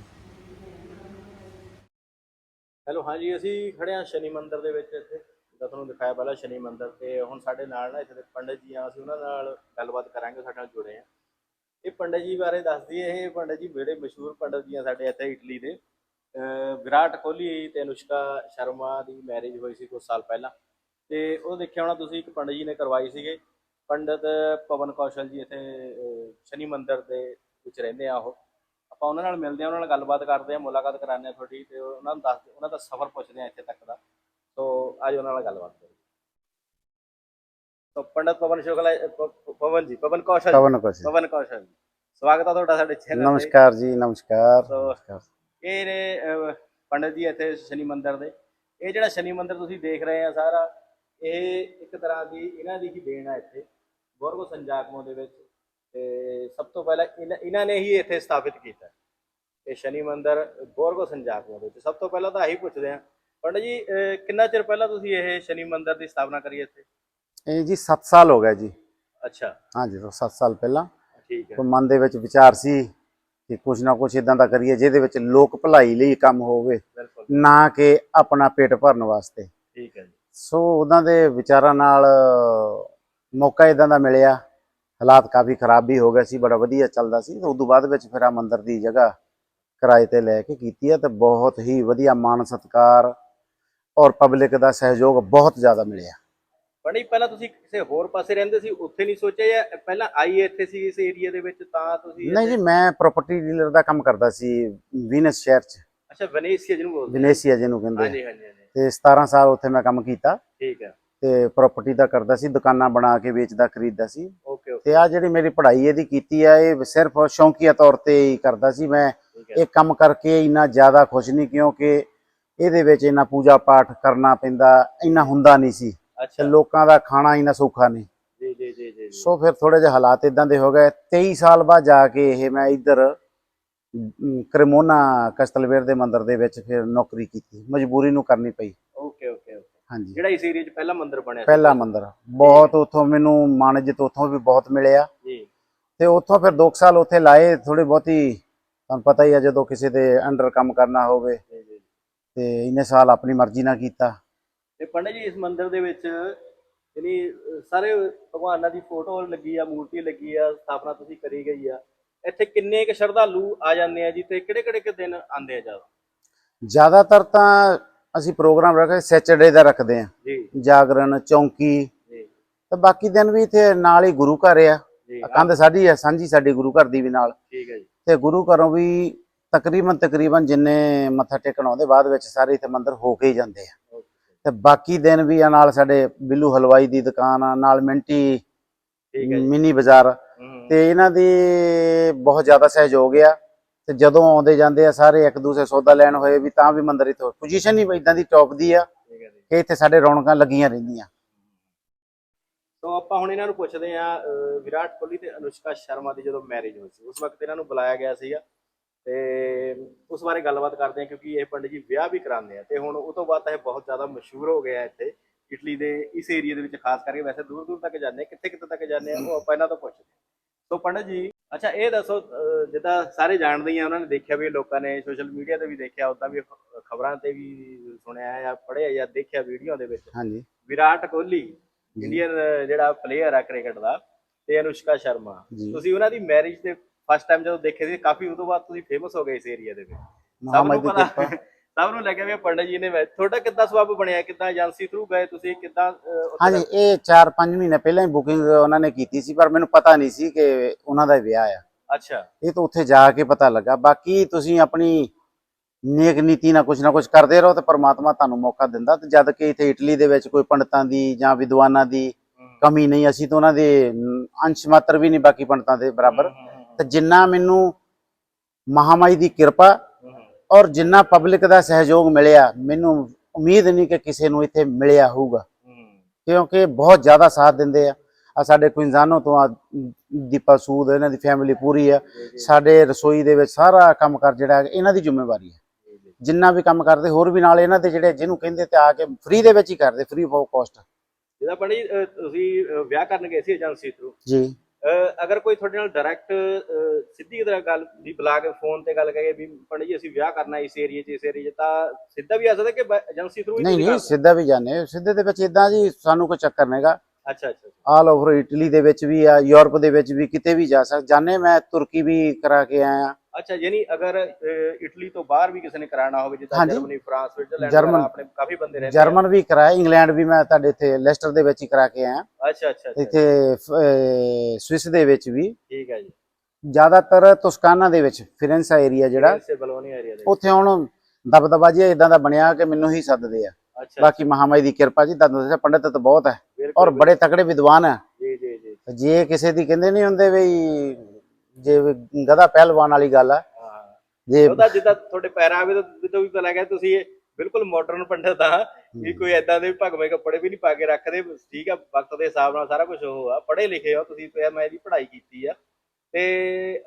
ਹੈਲੋ, ਹਾਂਜੀ, ਅਸੀਂ ਖੜੇ ਹਾਂ ਸ਼ਨੀ ਮੰਦਿਰ ਦੇ ਵਿੱਚ ਇੱਥੇ। ਜਿੱਦਾਂ ਤੁਹਾਨੂੰ ਦਿਖਾਇਆ ਪਹਿਲਾਂ ਸ਼ਨੀ ਮੰਦਿਰ ਤੇ ਹੁਣ ਸਾਡੇ ਨਾਲ ਨਾ ਇੱਥੇ ਦੇ ਪੰਡਿਤ ਜੀ ਆ, ਅਸੀਂ ਉਹਨਾਂ ਨਾਲ ਗੱਲਬਾਤ ਕਰਾਂਗੇ, ਸਾਡੇ ਨਾਲ ਜੁੜੇ ਆ ਇਹ ਪੰਡਿਤ ਜੀ ਬਾਰੇ ਦੱਸ ਦਈਏ, ਇਹ ਪੰਡਿਤ ਜੀ ਬੜੇ ਮਸ਼ਹੂਰ ਪੰਡਿਤ ਜੀ ਆ ਸਾਡੇ ਇੱਥੇ ਇਟਲੀ ਦੇ। ਅਹ, ਵਿਰਾਟ ਕੋਹਲੀ ਤੇ ਅਨੁਸ਼ਕਾ ਸ਼ਰਮਾ ਦੀ ਮੈਰਿਜ ਹੋਈ ਸੀ ਕੁਝ ਸਾਲ ਪਹਿਲਾਂ। ਤੇ ਉਹ ਦੇਖਿਆ ਹੋਣਾ ਤੁਸੀਂ, ਇੱਕ ਪੰਡਿਤ ਜੀ ਨੇ ਕਰਵਾਈ ਸੀਗੇ। ਪੰਡਿਤ ਪਵਨ ਕੌਸ਼ਲ ਜੀ ਇੱਥੇ ਸ਼ਨੀ ਮੰਦਿਰ ਦੇ ਵਿੱਚ ਰਹਿੰਦੇ ਆ ਉਹ। ਆਪਾਂ ਉਹਨਾਂ ਨਾਲ ਮਿਲਦੇ ਆ ਉਹਨਾਂ ਨਾਲ ਗੱਲਬਾਤ ਕਰਦੇ ਆ ਮੁਲਾਕਾਤ ਕਰਾਉਂਦੇ ਆ ਤੁਹਾਡੀ ਤੇ ਉਹਨਾਂ ਨੂੰ ਦੱਸਦੇ ਉਹਨਾਂ ਦਾ ਸਫ਼ਰ ਪੁੱਛਦੇ ਆ ਇੱਥੇ ਤੱਕ ਦਾ। ਸੋ ਅੱਜ ਉਹਨਾਂ ਨਾਲ ਗੱਲਬਾਤ ਕਰੀ ਸੋ ਪੰਡਤ ਪਵਨ ਸ਼ੁਕਲਾ ਪਵਨ ਜੀ ਪਵਨ ਕੌਸ਼ਲ ਪਵਨ ਕੌਸ਼ਲ ਪਵਨ ਕੌਸ਼ਲ ਜੀ। ਸਵਾਗਤ ਆ ਤੁਹਾਡਾ ਸਾਡੇ ਚੈਨਲ ਨਮਸਕਾਰ ਜੀ ਨਮਸਕਾਰ। ਸੋ ਇਹ ਨੇ ਅਹ, ਪੰਡਤ ਜੀ ਇੱਥੇ ਸ਼ਨੀ ਮੰਦਿਰ ਦੇ। ਇਹ ਜਿਹੜਾ ਸ਼ਨੀ ਮੰਦਿਰ ਤੁਸੀਂ ਦੇਖ ਰਹੇ ਆ ਸਾਰਾ ਇਹ ਇੱਕ ਤਰ੍ਹਾਂ ਦੀ ਇਹਨਾਂ ਦੀ ਹੀ ਦੇਣ ਆ ਇੱਥੇ। ਗੁਰਗੋ ਸੰਜਾਕਮੋ ਦੇ ਵਿੱਚ। ਤੇ ਸਭ ਤੋਂ ਪਹਿਲਾਂ ਇਹਨਾਂ- ਇਹਨਾਂ ਨੇ ਹੀ ਇੱਥੇ ਸਥਾਪਿਤ ਕੀਤਾ। ਇਹ ਸ਼ਨੀ ਮੰਦਿਰ ਬੋਰਗੋ ਸੰਜਾਕਮੋ ਦੇ ਵਿੱਚ। ਸਭ ਤੋਂ ਪਹਿਲਾਂ ਤਾਂ ਆਹੀ ਪੁੱਛਦੇ ਆ ਪੰਡਿਤ ਜੀ ਅਹ, ਕਿੰਨਾ ਚਿਰ ਪਹਿਲਾਂ ਤੁਸੀਂ ਇਹ ਸ਼ਨੀ ਮੰਦਿਰ ਦੀ ਸਥਾਪਨਾ ਕਰੀ ਇੱਥੇ? ਇਹ ਜੀ 7 ਸਾਲ ਹੋ ਗਏ ਜੀ। ਅੱਛਾ। ਹਾਂਜੀ ਤੋਂ 7 ਸਾਲ ਪਹਿਲਾਂ। ਠੀਕ ਹੈ। ਮਨ ਦੇ ਵਿੱਚ ਵਿਚਾਰ ਸੀ ਕਿ ਕੁਝ ਨਾ ਕੁਝ ਇਦਾਂ ਦਾ ਕਰੀਏ ਜਿਹਦੇ ਵਿੱਚ ਲੋਕ ਭਲਾਈ ਲਈ ਕੰਮ ਹੋਵੇ ਬਿਲਕੁਲ। ਨਾ ਕਿ ਆਪਣਾ ਪੇਟ ਭਰਨ ਵਾਸਤੇ। ਠੀਕ ਹੈ ਜੀ। ਸੋ ਉਹਨਾਂ ਦੇ ਵਿਚਾਰਾਂ ਨਾਲ ਮੌਕਾ ਇਦਾਂ ਦਾ ਮਿਲਿਆ। ਹਾਲਾਤ ਕਾਫੀ ਖਰਾਬ ਵੀ ਹੋ ਗਏ ਸੀ ਬੜਾ ਵਧੀਆ ਚੱਲਦਾ ਸੀ। ਤੇ ਉਸ ਤੋਂ ਬਾਅਦ ਵਿੱਚ ਫਿਰ ਆ ਮੰਦਿਰ ਦੀ ਜਗ੍ਹਾ ਕਿਰਾਏ ਤੇ ਲੈ ਕੇ ਕੀਤੀ ਹੈ ਤੇ ਬਹੁਤ ਹੀ ਵਧੀਆ ਮਾਣ ਸਤਿਕਾਰ ਔਰ ਪਬਲਿਕ ਦਾ ਸਹਿਯੋਗ ਬਹੁਤ ਜ਼ਿਆਦਾ ਮਿਲਿਆ। ਬਣੀ ਪਹਿਲਾਂ ਤੁਸੀਂ ਕਿਸੇ ਹੋਰ ਪਾਸੇ ਰਹਿੰਦੇ ਸੀ ਉੱਥੇ ਨਹੀਂ ਸੋਚਿਆ ਜਾਂ ਪਹਿਲਾਂ ਆਈ ਇੱਥੇ ਸੀ ਇਸ ਏਰੀਆ ਦੇ ਵਿੱਚ ਤਾਂ ਤੁਸੀਂ ਨਹੀਂ ਜੀ ਮੈਂ ਪ੍ਰਾਪਰਟੀ ਡੀਲਰ ਦਾ ਕੰਮ ਕਰਦਾ ਸੀ ਵੀਨਸ ਸ਼ਹਿਰ ਚ। ਅੱਛਾ ਵੈਨੇਸੀਆ ਜਿਹਨੂੰ ਬੋਲਦੇ। ਵਿਨੇਸ਼ੀਆ ਜਿਹਨੂੰ ਕਹਿੰਦੇ ਹਾਂਜੀ ਹਾਂਜੀ ਤੇ 17 ਸਾਲ ਉੱਥੇ ਮੈਂ ਕੰਮ ਕੀਤਾ। ਠੀਕ ਹੈ। ਤੇ ਪ੍ਰਾਪਰਟੀ ਦਾ ਕਰਦਾ ਸੀ ਦੁਕਾਨਾਂ ਬਣਾ ਕੇ ਵੇਚਦਾ ਖਰੀਦਦਾ ਸੀ। ਓਕੇ ਤੇ ਆ ਜਿਹੜੀ ਮੇਰੀ ਪੜ੍ਹਾਈ ਇਹਦੀ ਕੀਤੀ ਆ ਇਹ ਸਿਰਫ ਸ਼ੌਂਕੀਆ ਤੌਰ ਤੇ ਹੀ ਕਰਦਾ ਸੀ। ਮੈਂ ਇਹ ਕੰਮ ਕਰਕੇ ਇੰਨਾ ਜ਼ਿਆਦਾ ਖੁਸ਼ ਨਹੀਂ ਕਿਉਂਕਿ ਇਹਦੇ ਵਿੱਚ ਇੰਨਾ ਪੂਜਾ ਪਾਠ ਕਰਨਾ ਪੈਂਦਾ ਇੰਨਾ ਹੁੰਦਾ ਨਹੀਂ ਸੀ। ਅੱਛਾ। ਲੋਕਾਂ ਦਾ ਖਾਣਾ ਇੰਨਾ ਸੌਖਾ ਨਹੀਂ। ਜੀ ਜੀ ਜੀ ਜੀ ਜੀ। ਸੋ ਫਿਰ ਥੋੜੇ ਜਿਹੇ ਹਾਲਾਤ ਇਦਾਂ ਦੇ ਹੋ ਗਏ। 23 ਸਾਲ ਬਾਅਦ ਜਾ ਕੇ ਇਹ ਮੈਂ ਇੱਧਰ ਕਰਮੋਨਾ ਕਸਤਲਵੇਰ ਦੇ ਮੰਦਿਰ ਦੇ ਵਿੱਚ ਫਿਰ ਨੌਕਰੀ ਕੀਤੀ। ਮਜਬੂਰੀ ਨੂੰ ਕਰਨੀ ਪਈ। ਓਕੇ ਹਾਂਜੀ। ਜਿਹੜਾ ਇਸ ਏਰੀਆ 'ਚ ਪਹਿਲਾ ਮੰਦਿਰ ਬਣਿਆ ਸੀ? ਪਹਿਲਾ ਮੰਦਿਰ। ਬਹੁਤ ਉਥੋਂ ਮੈਨੂੰ ਮਾਨਜਿਤ ਉਥੋਂ ਵੀ ਬਹੁਤ ਮਿਲਿਆ। ਜੀ। ਤੇ ਉਥੋਂ ਫਿਰ 2 ਸਾਲ ਉੱਥੇ ਲਾਏ ਥੋੜੀ ਬਹੁਤੀ ਤੁਹਾਨੂੰ ਪਤਾ ਹੀ ਆ ਜਦੋਂ ਕਿਸੇ ਦੇ ਅੰਡਰ ਕੰਮ ਕਰਨਾ ਹੋਵੇ। ਤੇ ਇੰਨੇ ਸਾਲ ਆਪਣੀ ਮਰਜ਼ੀ ਨਾਲ ਕੀਤਾ। ਤੇ ਪੰਡਿਤ ਜੀ ਇਸ ਮੰਦਿਰ ਦੇ ਵਿੱਚ ਯਾਨੀ ਸਾਰੇ ਭਗਵਾਨਾਂ ਦੀ ਫੋਟੋ ਲੱਗੀ ਆ ਮੂਰਤੀ ਲੱਗੀ ਆ ਸਥਾਪਨਾ ਤੁਸੀਂ ਕਰੀ ਗਈ ਆ। ਇੱਥੇ ਕਿੰਨੇ ਕੁ ਸ਼ਰਧਾਲੂ ਆ ਜਾਂਦੇ ਆ ਜੀ ਤੇ ਕਿਹੜੇ ਕਿਹੜੇ ਕੁ ਦਿਨ ਆਉਂਦੇ ਆ ਜ਼ਿਆਦਾ? ਜ਼ਿਆਦਾਤਰ ਤਾਂ ਅਸੀਂ ਪ੍ਰੋਗਰਾਮ ਰੱਖੇ ਸੈਚਰਡੇ ਦਾ ਰੱਖਦੇ ਆ ਜੀ। ਜਾਗਰਣ ਚੌਂਕੀ। ਜੀ। ਤੇ ਬਾਕੀ ਦਿਨ ਵੀ ਇੱਥੇ ਨਾਲ ਹੀ ਗੁਰੂ ਘਰ ਆ। ਕੰਧ ਸਾਡੀ ਆ ਸਾਂਝੀ ਸਾਡੀ ਗੁਰੂ ਘਰ ਦੀ ਵੀ ਨਾਲ। ਠੀਕ ਹੈ ਜੀ। ਤੇ ਗੁਰੂ ਘਰੋਂ ਵੀ ਤਕਰੀਬਨ ਤਕਰੀਬਨ ਜਿੰਨੇ ਮੱਥਾ ਟੇਕਣ ਆਉਂਦੇ ਬਾਅਦ ਵਿੱਚ ਸਾਰੇ ਇੱਥੇ ਮੰਦਿਰ ਹੋ ਕੇ ਹੀ ਜਾਂਦੇ ਆ। ਤੇ ਬਾਕੀ ਦਿਨ ਵੀ ਆ ਨਾਲ ਸਾਡੇ ਬਿੱਲੂ ਹਲਵਾਈ ਦੀ ਦੁਕਾਨ ਆ ਨਾਲ ਮਿੰਟੀ ਠੀਕ ਹੈ ਜੀ। ਮਿੰਨੀ ਬਾਜ਼ਾਰ। ਤੇ ਇਹਨਾਂ ਦੀ ਬਹੁਤ ਜ਼ਿਆਦਾ ਸਹਿਯੋਗ ਆ। ਤੇ ਜਦੋਂ ਆਉਂਦੇ ਜਾਂਦੇ ਆ ਸਾਰੇ ਇੱਕ ਦੂਸਰੇ ਸੌਦਾ ਲੈਣ ਹੋਏ ਵੀ ਤਾਂ ਵੀ ਮੰਦਿਰ ਇੱਥੇ ਪੋਜੀਸ਼ਨ ਹੀ ਇਦਾਂ ਦੀ ਟੌਪ ਦੀ ਆ ਕਿ ਇੱਥੇ ਸਾਡੇ ਰੌਣਕਾਂ ਲੱਗੀਆਂ ਰਹਿੰਦੀਆਂ। ਸੋ ਆਪਾਂ ਹੁਣ ਇਹਨਾਂ ਨੂੰ ਪੁੱਛਦੇ ਆ ਵਿਰਾਟ ਕੋਹਲੀ ਤੇ ਅਨੁਸ਼ਕਾ ਸ਼ਰਮਾ ਦੀ ਜਦੋਂ ਮੈਰਿਜ ਹੋਈ ਸੀ ਉਸ ਵਕਤ ਇਹਨਾਂ ਨੂੰ ਬੁਲਾਇਆ ਗਿਆ ਸੀਗਾ ਤੇ ਉਸ ਬਾਰੇ ਗੱਲਬਾਤ ਕਰਦੇ ਆ ਕਿਉਂਕਿ ਇਹ ਪੰਡਿਤ ਜੀ ਵਿਆਹ ਵੀ ਕਰਾਉਂਦੇ ਆ ਤੇ ਹੁਣ ਉਹ ਤੋਂ ਬਾਅਦ ਤਾਂ ਇਹ ਬਹੁਤ ਜ਼ਿਆਦਾ ਮਸ਼ਹੂਰ ਹੋ ਗਿਆ ਇੱਥੇ ਇਟਲੀ ਦੇ ਇਸ ਏਰੀਆ ਦੇ ਵਿੱਚ ਖਾਸ ਕਰਕੇ ਵੈਸੇ ਦੂਰ ਦੂਰ ਤੱਕ ਜਾਂਦੇ ਕਿੱਥੇ ਕਿੱਥੇ ਤੱਕ ਜਾਂਦੇ ਆ ਉਹ ਆਪਾਂ ਇਹਨਾਂ ਤੋਂ ਪੁੱਛਦੇ ਸੋ ਪੰਡਿਤ ਜੀ ਅੱਛਾ ਇਹ ਦੱਸੋ ਜਿੱਦਾਂ ਸਾਰੇ ਜਾਣਦੇ ਹੀ ਆ ਉਹਨਾਂ ਨੇ ਦੇਖਿਆ ਵੀ ਲੋਕਾਂ ਨੇ ਸੋਸ਼ਲ ਮੀਡੀਆ ਤੇ ਵੀ ਦੇਖਿਆ ਉਦਾਂ ਵੀ ਖਬਰਾਂ ਤੇ ਵੀ ਸੁਣਿਆ ਜਾਂ ਪੜ੍ਹਿਆ ਜਾਂ ਦੇਖਿਆ ਵੀਡੀਓ ਦੇ ਵਿੱਚ। ਹਾਂਜੀ। ਵਿਰਾਟ ਕੋਹਲੀ ਇੰਡੀਅਨ ਜਿਹੜਾ ਪਲੇਅਰ ਆ ਕ੍ਰਿਕਟ ਦਾ ਤੇ ਅਨੁਸ਼ਕਾ ਸ਼ਰਮਾ। ਤੁਸੀਂ ਉਹਨਾਂ ਦੀ ਮੈਰਿਜ ਤੇ ਫਸਟ ਟਾਈਮ ਜਦੋਂ ਦੇਖੇ ਸੀ ਕਾਫੀ ਉਦੋਂ ਬਾਅਦ ਤੁਸੀਂ ਫੇਮਸ ਹੋ ਗਏ ਇਸ ਏਰੀਆ ਦੇ ਵਿੱਚ। ਸਭ ਨੂੰ ਪਤਾ ਸਭ ਨੂੰ ਲੱਗਿਆ ਵੀ ਪੰਡਤ ਜੀ ਨੇ ਤੁਹਾਡਾ ਕਿੱਦਾਂ ਸਬੱਬ ਬਣਿਆ? ਕਿੱਦਾਂ ਏਜੰਸੀ ਥਰੂ ਗਏ ਤੁਸੀਂ? ਕਿੱਦਾਂ ਹਾਂਜੀ ਇਹ 4-5 ਮਹੀਨੇ ਪਹਿਲਾਂ ਹੀ ਬੁਕਿੰਗ ਉਹਨਾਂ ਨੇ ਕੀਤੀ ਸੀ ਪਰ ਮੈਨੂੰ ਪਤਾ ਨਹੀਂ ਸੀ ਕਿ ਉਹਨਾਂ ਦਾ ਵਿਆਹ ਆ। ਅੱਛਾ। ਇਹ ਤਾਂ ਉੱਥੇ ਜਾ ਕੇ ਪਤਾ ਲੱਗਾ। ਬਾਕੀ ਤੁਸੀਂ ਆਪਣੀ ਨੇਕ ਨੀਤੀ ਨਾਲ ਕੁਝ ਨਾ ਕੁਝ ਕਰਦੇ ਰਹੋ ਤੇ ਪਰਮਾਤਮਾ ਤੁਹਾਨੂੰ ਮੌਕਾ ਦਿੰਦਾ ਤੇ ਜਦ ਕਿ ਇੱਥੇ ਇਟਲੀ ਦੇ ਵਿੱਚ ਕੋਈ ਪੰਡਤਾਂ ਦੀ ਜਾਂ ਵਿਦਵਾਨਾਂ ਦੀ ਕਮੀ ਨਹੀਂ ਅਸੀਂ ਤਾਂ ਉਹਨਾਂ ਦੇ ਅੰਸ਼ ਮਾਤਰ ਵੀ ਨਹੀਂ ਬਾਕੀ ਪੰਡਤਾਂ ਦੇ ਬਰਾਬਰ। ਤੇ ਜਿੰਨਾ ਮੈਨੂੰ ਮਹਾਮਾਈ ਦੀ ਕਿਰਪਾ ਔਰ ਜਿੰਨਾ ਪਬਲਿਕ ਦਾ ਸਹਿਯੋਗ ਮਿਲਿਆ ਮੈਨੂੰ ਉਮੀਦ ਨਹੀਂ ਕਿ ਕਿਸੇ ਨੂੰ ਇੱਥੇ ਮਿਲਿਆ ਹੋਊਗਾ। ਕਿਉਂਕਿ ਬਹੁਤ ਜ਼ਿਆਦਾ ਸਾਥ ਦਿੰਦੇ ਆ। ਆ ਸਾਡੇ ਕੁਇਨਜ਼ਾਨੋ ਤੋਂ ਆ ਦੀਪਾ ਸੂਦ ਇਹਨਾਂ ਦੀ ਫੈਮਿਲੀ ਪੂਰੀ ਆ। ਸਾਡੇ ਰਸੋਈ ਦੇ ਵਿੱਚ ਸਾਰਾ ਕੰਮ ਕਰ ਜਿਹੜਾ ਇਹਨਾਂ ਦੀ ਜ਼ਿੰਮੇਵਾਰੀ ਹੈ ਜਿੰਨਾ ਵੀ ਕੰਮ ਕਰਦੇ ਹੋਰ ਵੀ ਨਾਲ ਇਹਨਾਂ ਦੇ ਜਿਹੜੇ ਜਿਹਨੂੰ ਕਹਿੰਦੇ ਤੇ ਆ ਕੇ ਫ੍ਰੀ ਦੇ ਵਿੱਚ ਹੀ ਕਰਦੇ ਫ੍ਰੀ ਆਫ ਕਾਸਟ ਜਿਹਦਾ ਅਹ, ਤੁਸੀਂ ਵਿਆਹ ਕਰਨ ਗਏ ਸੀ ਏਜੰਸੀ ਥਰੂ ਜੀ। ਅਗਰ ਕੋਈ ਤੁਹਾਡੇ ਨਾਲ ਡਾਇਰੈਕਟ ਸਿੱਧੀ ਤਰ੍ਹਾਂ ਗੱਲ ਵੀ ਬੁਲਾ ਕੇ ਫੋਨ ਤੇ ਗੱਲ ਕਰੇ ਵੀ ਪੰਡਿਤ ਜੀ ਅਸੀਂ ਵਿਆਹ ਕਰਨਾ ਇਸ ਏਰੀਏ 'ਚ ਇਸ ਏਰੀਏ 'ਚ ਤਾਂ ਸਿੱਧਾ ਵੀ ਆ ਸਕਦਾ ਕਿ ਏਜੰਸੀ ਥਰੂ ਨਹੀਂ ਨਹੀਂ ਸਿੱਧਾ ਵੀ ਜਾਣੇ ਸਿੱਧੇ ਦੇ ਵਿੱਚ ਇਦਾਂ ਜੀ ਸਾਨੂੰ ਕੋਈ ਚੱਕਰ ਨਹੀਂਗਾ ਅੱਛਾ ਅੱਛਾ ਆਲ ਓਵਰ ਇਟਲੀ ਦੇ ਵਿੱਚ ਵੀ ਆ ਯੂਰਪ ਦੇ ਵਿੱਚ ਵੀ ਕਿਤੇ ਵੀ ਜਾ ਸਕ ਜਾਣੇ ਮੈਂ ਤੁਰਕੀ ਵੀ ਕਰਾ ਕੇ ਆਇਆ। ਅੱਛਾ ਯਾਨੀ ਅਗਰ ਇਟਲੀ ਤੋਂ ਬਾਹਰ ਵੀ ਕਿਸੇ ਨੇ ਕਰਾਉਣਾ ਹੋਵੇ ਜਿੱਦਾਂ। ਜਰਮਨੀ ਫਰਾਂਸ ਸਵਿਟਜ਼ਰਲੈਂਡ ਆਪਣੇ ਕਾਫੀ ਬੰਦੇ ਰਹਿੰਦੇ। ਜਰਮਨ ਵੀ ਕਰਾਇਆ ਇੰਗਲੈਂਡ ਵੀ ਮੈਂ ਤੁਹਾਡੇ ਇੱਥੇ ਲੈਸਟਰ ਦੇ ਵਿੱਚ ਹੀ ਕਰਾ ਕੇ ਆਇਆ। ਅੱਛਾ ਅੱਛਾ ਇੱਥੇ ਸਵਿਸ ਦੇ ਵਿੱਚ ਵੀ। ਠੀਕ ਹੈ ਜੀ। ਜ਼ਿਆਦਾਤਰ ਤੁਸਕਾਨਾ ਦੇ ਵਿੱਚ ਫਿਰੈਂਸਾ ਏਰੀਆ ਜਿਹੜਾ ਉੱਥੇ ਹੁਣ ਦਬਦਬਾ ਜਿਹਾ ਇਦਾਂ ਦਾ ਬਣਿਆ ਕਿ ਮੈਨੂੰ ਹੀ ਸੱਦਦੇ ਆ। ਬਾਕੀ ਮਹਾਮਾਈ ਦੀ ਕਿਰਪਾ ਜੀ ਤੁਹਾਨੂੰ ਦੱਸਿਆ ਪੰਡਤ ਤਾਂ ਬਹੁਤ ਹੈ। ਔਰ ਬੜੇ ਤਕੜੇ ਵਿਦਵਾਨ ਹੈ। ਜੀ ਜੀ ਜੀ। ਕਿਸੇ ਦੀ ਕਹਿੰਦੇ ਨਹੀਂ ਹੁੰਦੇ ਵੀ ਜੇ ਗਧਾ ਪਹਿਲਵਾਨ ਵਾਲੀ ਗੱਲ ਹਾਂ ਜੇ ਉਹਦਾ ਜਿੱਦਾਂ ਤੁਹਾਡੇ ਪਹਿਰਾਵੇ ਤੋਂ ਤੋਂ ਵੀ ਪਤਾ ਲੱਗਾ ਤੁਸੀਂ ਇਹ ਬਿਲਕੁਲ ਮਾਡਰਨ ਪੰਡਤ ਆ ਵੀ ਕੋਈ ਐਦਾਂ ਦੇ ਭਗਵੇਂ ਕੱਪੜੇ ਵੀ ਨਹੀਂ ਪਾ ਕੇ ਰੱਖਦੇ ਠੀਕ ਆ ਵਕਤ ਦੇ ਹਿਸਾਬ ਨਾਲ ਸਾਰਾ ਕੁਝ ਉਹ ਆ ਪੜ੍ਹੇ ਲਿਖੇ ਹੋ ਤੁਸੀਂ ਤੇ ਮੈਂ ਇਹਦੀ ਪੜ੍ਹਾਈ ਕੀਤੀ ਆ। ਤੇ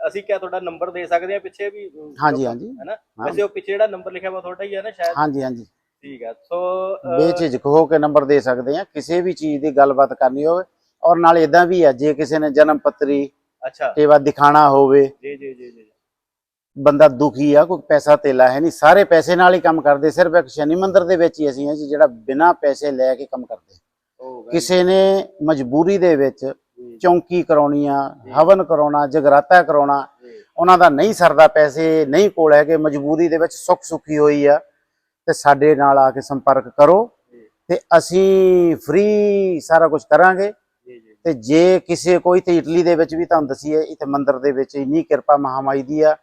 ਅਸੀਂ ਕਿਆ ਤੁਹਾਡਾ ਨੰਬਰ ਦੇ ਸਕਦੇ ਆ ਪਿੱਛੇ ਵੀ ਹਾਂਜੀ ਹਾਂਜੀ। ਹੈਨਾ। ਵੈਸੇ ਉਹ ਪਿੱਛੇ ਜਿਹੜਾ ਨੰਬਰ ਲਿਖਿਆ ਵਾ ਤੁਹਾਡਾ ਹੀ ਆ ਨਾ ਸ਼ਾਇਦ? ਹਾਂਜੀ ਹਾਂਜੀ। ਠੀਕ ਆ। ਸੋ ਬੇਝਿਜਕ ਹੋ ਕੇ ਨੰਬਰ ਦੇ ਸਕਦੇ ਆ ਕਿਸੇ ਵੀ ਚੀਜ਼ ਦੀ ਗੱਲਬਾਤ ਕਰਨੀ ਹੋਵੇ ਔਰ ਨਾਲ ਇਦਾਂ ਵੀ ਆ ਜੇ ਕਿਸੇ ਨੇ ਜਨਮ ਪੱਤਰੀ ਅੱਛਾ। ਸੇਵਾ ਦਿਖਾਣਾ ਹੋਵੇ। ਜੀ ਜੀ ਜੀ ਜੀ। ਬੰਦਾ ਦੁਖੀ ਆ ਕੋਈ ਪੈਸਾ ਤੇਲਾ ਹੈ ਨਹੀਂ। ਸਾਰੇ ਪੈਸੇ ਨਾਲ ਹੀ ਕੰਮ ਕਰਦੇ ਸਿਰਫ ਇੱਕ ਸ਼ਨੀ ਮੰਦਿਰ ਦੇ ਵਿੱਚ ਹੀ ਅਸੀਂ ਹਾਂ ਜੀ ਜਿਹੜਾ ਬਿਨਾਂ ਪੈਸੇ ਲੈ ਕੇ ਕੰਮ ਕਰਦੇ। ਕਿਸੇ ਨੇ ਮਜਬੂਰੀ ਦੇ ਵਿੱਚ ਚੌਂਕੀ ਕਰਾਉਣੀ ਆ ਹਵਨ ਕਰਾਉਣਾ ਜਗਰਾਤਾ ਕਰਾਉਣਾ ਉਹਨਾਂ ਦਾ ਨਹੀਂ ਸਰਦਾ ਪੈਸੇ ਨਹੀਂ ਕੋਲ ਹੈਗੇ ਮਜਬੂਰੀ ਦੇ ਵਿੱਚ ਸੁੱਖ ਸੁਖੀ ਹੋਈ ਆ। ਤੇ ਸਾਡੇ ਨਾਲ ਆ ਕੇ ਸੰਪਰਕ ਕਰੋ ਤੇ ਅਸੀਂ ਫ੍ਰੀ ਸਾਰਾ ਕੁਝ ਕਰਾਂਗੇ। ਤੇ ਜੇ ਕਿਸੇ ਕੋਈ ਤੇ ਇਟਲੀ ਦੇ ਵਿੱਚ ਵੀ ਤੁਹਾਨੂੰ ਦਸੀਏ ਇੱਥੇ ਮੰਦਿਰ ਦੇ ਵਿੱਚ ਇੰਨੀ ਕਿਰਪਾ ਮਹਾਮਾਈ ਦੀ ਆ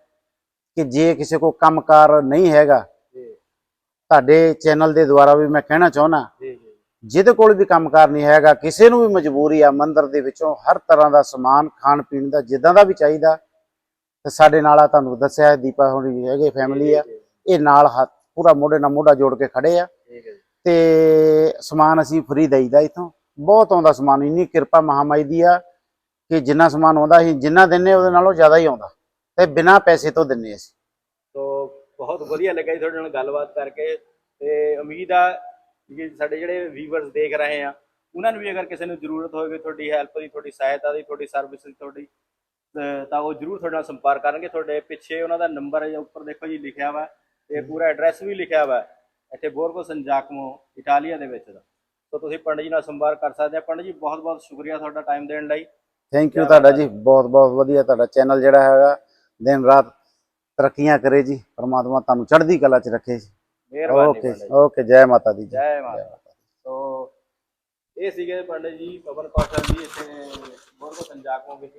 ਕਿ ਜੇ ਕਿਸੇ ਕੋ ਕੰਮਕਾਰ ਨਹੀਂ ਹੈਗਾ ਜੀ। ਤੁਹਾਡੇ ਚੈਨਲ ਦੇ ਦੁਆਰਾ ਵੀ ਮੈਂ ਕਹਿਣਾ ਚਾਹੁੰਦਾ ਜੀ ਜੀ। ਜਿਹਦੇ ਕੋਲ ਵੀ ਕੰਮਕਾਰ ਨਹੀਂ ਹੈਗਾ ਕਿਸੇ ਨੂੰ ਵੀ ਮਜਬੂਰੀ ਆ ਮੰਦਿਰ ਦੇ ਵਿੱਚੋਂ ਹਰ ਤਰ੍ਹਾਂ ਦਾ ਸਮਾਨ ਖਾਣ ਪੀਣ ਦਾ ਜਿੱਦਾਂ ਦਾ ਵੀ ਚਾਹੀਦਾ ਤੇ ਸਾਡੇ ਨਾਲ ਆ ਤੁਹਾਨੂੰ ਦੱਸਿਆ ਦੀਪਾ ਹੋਣੀ ਹੈਗੇ ਫੈਮਿਲੀ ਆ ਇਹ ਨਾਲ ਹੱਥ ਪੂਰਾ ਮੋਢੇ ਨਾਲ ਮੋਢਾ ਜੋੜ ਕੇ ਖੜੇ ਆ। ਤੇ ਸਮਾਨ ਅਸੀਂ ਫ੍ਰੀ ਦੇਈਦਾ ਇਥੋਂ। ਬਹੁਤ ਆਉਂਦਾ ਸਮਾਨ ਇੰਨੀ ਕਿਰਪਾ ਮਹਾਮਾਈ ਦੀ ਆ ਕਿ ਜਿੰਨਾ ਸਮਾਨ ਆਉਂਦਾ ਅਸੀਂ ਜਿੰਨਾ ਦਿੰਨੇ ਉਹਦੇ ਨਾਲੋਂ ਜ਼ਿਆਦਾ ਹੀ ਆਉਂਦਾ। ਤੇ ਬਿਨਾਂ ਪੈਸੇ ਤੋਂ ਦਿੰਨੇ ਅਸੀਂ। ਸੋ ਬਹੁਤ ਵਧੀਆ ਲੱਗਾ ਜੀ ਤੁਹਾਡੇ ਨਾਲ ਗੱਲਬਾਤ ਕਰਕੇ। ਤੇ ਉਮੀਦ ਆ ਕਿ ਸਾਡੇ ਜਿਹੜੇ ਵੀਵਰਸ ਦੇਖ ਰਹੇ ਆ ਉਹਨਾਂ ਨੂੰ ਵੀ ਅਗਰ ਕਿਸੇ ਨੂੰ ਜ਼ਰੂਰਤ ਹੋਵੇ ਤੁਹਾਡੀ ਹੈਲਪ ਦੀ ਤੁਹਾਡੀ ਸਹਾਇਤਾ ਦੀ ਤੁਹਾਡੀ ਸਰਵਿਸ ਦੀ ਤੁਹਾਡੀ ਤਾਂ ਉਹ ਜ਼ਰੂਰ ਤੁਹਾਡੇ ਨਾਲ ਸੰਪਰਕ ਕਰਨਗੇ। ਤੁਹਾਡੇ ਪਿੱਛੇ ਉਹਨਾਂ ਦਾ ਨੰਬਰ ਹੈ ਉੱਪਰ ਦੇਖੋ ਜੀ ਲਿਖਿਆ ਵਾ। ਤੇ ਪੂਰਾ ਐਡਰੈਸ ਵੀ ਲਿਖਿਆ ਵਾ ਇੱਥੇ ਬੋਰਗੋ ਸੰਜਾਕਮੋ ਇਟਾਲੀਆ ਦੇ ਵਿੱਚ ਦਾ। ਸੋ ਤੁਸੀਂ ਪੰਡਿਤ ਜੀ ਨਾਲ ਸੰਪਰਕ ਕਰ ਸਕਦੇ ਆ। ਪੰਡਿਤ ਜੀ ਬਹੁਤ ਬਹੁਤ ਸ਼ੁਕਰੀਆ ਤੁਹਾਡਾ ਟਾਈਮ ਦੇਣ ਲਈ। ਥੈਂਕ ਯੂ ਤੁਹਾਡਾ ਜੀ। ਬਹੁਤ ਬਹੁਤ ਵਧੀਆ ਤੁਹਾਡਾ ਚੈਨਲ ਜਿਹੜਾ ਹੈਗਾ ਦਿਨ ਰਾਤ ਤਰੱਕੀਆਂ ਕਰੇ ਜੀ। ਪਰਮਾਤਮਾ ਤੁਹਾਨੂੰ ਚੜ੍ਹਦੀ ਕਲਾ 'ਚ ਰੱਖੇ ਜੀ। ਮਿਹਰਬਾਨੀ ਓਕੇ ਓਕੇ ਜੈ। ਮਾਤਾ ਦੀ ਜੀ। ਜੈ ਮਾਤਾ ਸੋ ਇਹ ਸੀਗੇ ਪੰਡਿਤ ਜੀ ਪਵਨ ਕੌਸ਼ਲ ਜੀ ਇੱਥੇ ਬੋਰਗੋ ਸੰਜਾਕਮੋ ਵਿੱਚ।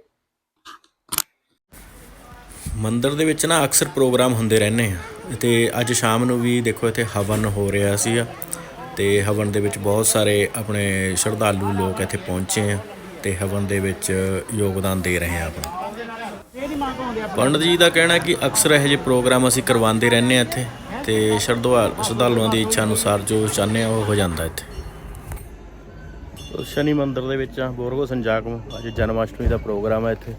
ਮੰਦਿਰ ਦੇ ਵਿੱਚ ਨਾ ਅਕਸਰ ਪ੍ਰੋਗਰਾਮ ਹੁੰਦੇ ਰਹਿੰਦੇ ਆ। ਤੇ ਅੱਜ ਸ਼ਾਮ ਨੂੰ ਵੀ ਦੇਖੋ ਇੱਥੇ ਹਵਨ ਹੋ ਰਿਹਾ ਸੀਗਾ ਤੇ ਹਵਨ ਦੇ ਵਿੱਚ ਬਹੁਤ ਸਾਰੇ ਆਪਣੇ ਸ਼ਰਧਾਲੂ ਲੋਕ ਇੱਥੇ ਪਹੁੰਚੇ ਆ ਤੇ ਹਵਨ ਦੇ ਵਿੱਚ ਯੋਗਦਾਨ ਦੇ ਰਹੇ ਆ ਆਪਣਾ। ਪੰਡਤ ਜੀ ਦਾ ਕਹਿਣਾ ਕਿ ਅਕਸਰ ਇਹੋ ਜਿਹੇ ਪ੍ਰੋਗਰਾਮ ਅਸੀਂ ਕਰਵਾਉਂਦੇ ਰਹਿੰਦੇ ਆ ਇੱਥੇ ਤੇ ਸ਼ਰਧਾ ਸ਼ਰਧਾਲੂਆਂ ਦੀ ਇੱਛਾ ਅਨੁਸਾਰ ਜੋ ਚਾਹੁੰਦੇ ਆ ਉਹ ਹੋ ਜਾਂਦਾ ਇੱਥੇ। ਸ਼ਨੀ ਮੰਦਿਰ ਦੇ ਵਿੱਚ ਆ ਬੋਰਗੋ ਸੰਜਾਕਮ ਅੱਜ ਜਨਮ ਅਸ਼ਟਮੀ ਦਾ ਪ੍ਰੋਗਰਾਮ ਹੈ ਇੱਥੇ।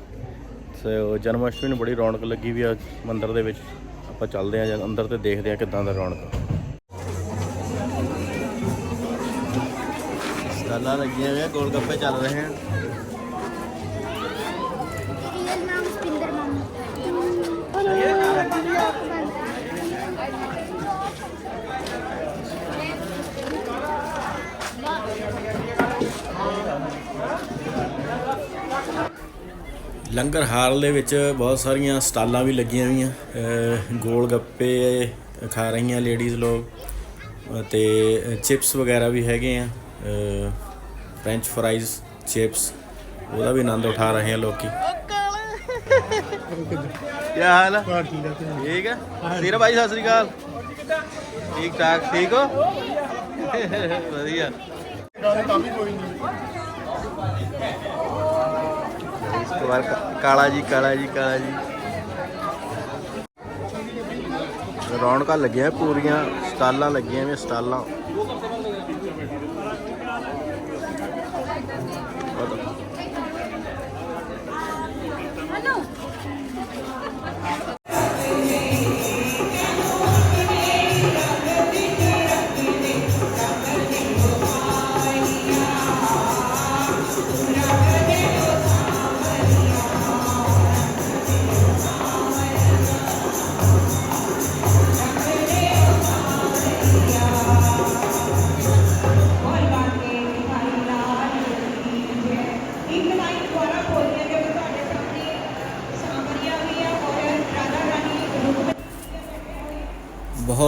ਸੋ ਜਨਮ ਅਸ਼ਟਮੀ ਨੂੰ ਬੜੀ ਰੌਣਕ ਲੱਗੀ ਵੀ ਆ ਮੰਦਿਰ ਦੇ ਵਿੱਚ। ਆਪਾਂ ਚੱਲਦੇ ਆ ਜਾਂ ਅੰਦਰ ਤੇ ਦੇਖਦੇ ਆ ਕਿਦਾਂ ਦਾ ਰੌਣਕ ਸਟਾਲਾਂ ਲੱਗੀਆਂ ਹੋਈਆਂ ਗੋਲ ਗੱਪੇ ਚੱਲ ਰਹੇ ਹਨ ਲੰਗਰ ਹਾਲ ਦੇ ਵਿੱਚ ਬਹੁਤ ਸਾਰੀਆਂ ਸਟਾਲਾਂ ਵੀ ਲੱਗੀਆਂ ਹੋਈਆਂ। ਗੋਲ ਗੱਪੇ ਖਾ ਰਹੀਆਂ ਲੇਡੀਜ਼ ਲੋਕ ਤੇ ਚਿਪਸ ਵਗੈਰਾ ਵੀ ਹੈਗੇ ਆ। ਫ੍ਰੈਂਚ ਫਰਾਈਜ਼ ਚਿਪਸ ਉਹਦਾ ਵੀ ਆਨੰਦ ਉਠਾ ਰਹੇ ਆ ਲੋਕੀ। ਕੀ ਹਾਲ ਹੈ ਠੀਕ ਹੈ ਤੇਰਾ ਭਾਈ, ਸਤਿ ਸ੍ਰੀ ਅਕਾਲ। ਠੀਕ ਠਾਕ, ਠੀਕ ਹੋ? ਵਧੀਆ। ਇੱਕ ਵਾਰ ਕ- ਕਾਲਾ ਜੀ ਕਾਲਾ ਜੀ ਕਾਲਾ ਜੀ। ਰੌਣਕਾਂ ਲੱਗੀਆਂ ਪੂਰੀਆਂ, ਸਟਾਲਾਂ ਲੱਗੀਆਂ ਨੇ ਸਟਾਲਾਂ।